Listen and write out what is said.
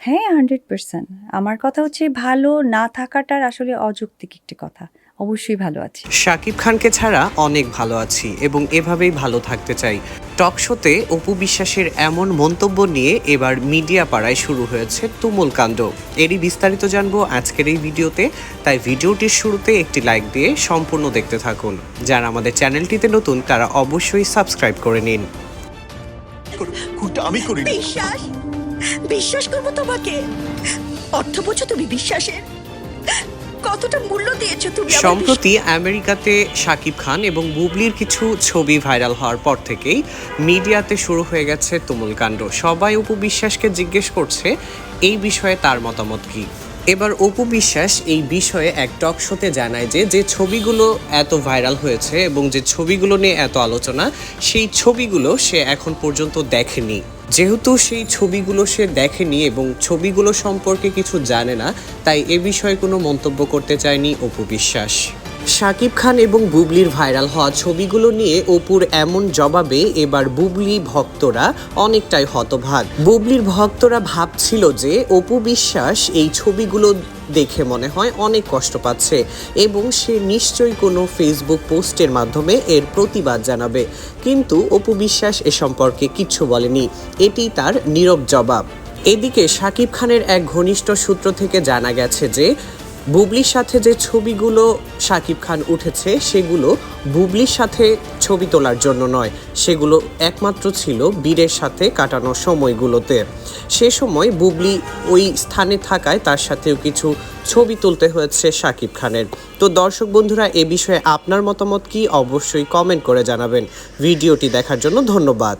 হ্যাঁ, 100% আমার কথা হচ্ছে ভালো না থাকাটার আসলে অযৌক্তিক একটি কথা। অবশ্যই ভালো আছি। শাকিব খানকে ছাড়া অনেক ভালো আছি এবং এভাবেই ভালো থাকতে চাই। টক শোতে অপু বিশ্বাসের এমন মন্তব্য নিয়ে এবার মিডিয়া পাড়ায় শুরু হয়েছে তুমুল কাণ্ড। এরই বিস্তারিত জানব আজকের এই ভিডিওতে। তাই ভিডিওটির শুরুতে একটি লাইক দিয়ে সম্পূর্ণ দেখতে থাকুন। যারা আমাদের চ্যানেলটিতে নতুন তারা অবশ্যই সাবস্ক্রাইব করে নিন। আমি করিনি। বিশ্বাস! বিশ্বাস করব তোমাকে। অর্থ বোঝো তুমি বিশ্বাসের। কতটা মূল্য দিয়েছ তুমি সম্প্রতি আমেরিকাতে শাকিব খান এবং বুবলির কিছু ছবি ভাইরাল হওয়ার পর থেকেই মিডিয়াতে শুরু হয়ে গেছে তুমুল কাণ্ড। সবাই অপু বিশ্বাসকে জিজ্ঞেস করছে, এই বিষয়ে তার মতামত কি? এবার অপু বিশ্বাস এই বিষয়ে এক টক শোতে জানায় যে যে ছবিগুলো এত ভাইরাল হয়েছে এবং যে ছবিগুলো নিয়ে এত আলোচনা, সেই ছবিগুলো সে এখন পর্যন্ত দেখেনি। যেহেতু সেই ছবিগুলো সে দেখেনি এবং ছবিগুলো সম্পর্কে কিছু জানে না, তাই এ বিষয়ে কোনো মন্তব্য করতে চায়নি অপু বিশ্বাস। শাকিব খান এবং বুবলির ভাইরাল হওয়া ছবিগুলো নিয়ে অপুর এমন জবাবে এবার বুবলি ভক্তরা অনেকটাই হতভাগ। বুবলির ভক্তরা ভাবছিল যে অপু বিশ্বাস এই ছবিগুলো দেখে মনে হয় অনেক কষ্ট পাচ্ছে এবং সে নিশ্চয়ই কোনো ফেসবুক পোস্টের মাধ্যমে এর প্রতিবাদ জানাবে। কিন্তু অপু বিশ্বাস এ সম্পর্কে কিচ্ছু বলেনি। এটি তার নীরব জবাব। এদিকে শাকিব খানের এক ঘনিষ্ঠ সূত্র থেকে জানা গেছে যে বুবলির সাথে যে ছবিগুলো শাকিব খান উঠেছে, সেগুলো বুবলির সাথে ছবি তোলার জন্য নয়। সেগুলো একমাত্র ছিল বীরের সাথে কাটানো সময়গুলোতে। সে সময় বুবলি ওই স্থানে থাকায় তার সাথেও কিছু ছবি তুলতে হয়েছে শাকিব খানের। তো দর্শক বন্ধুরা, এ বিষয়ে আপনার মতামত কি? অবশ্যই কমেন্ট করে জানাবেন। ভিডিওটি দেখার জন্য ধন্যবাদ।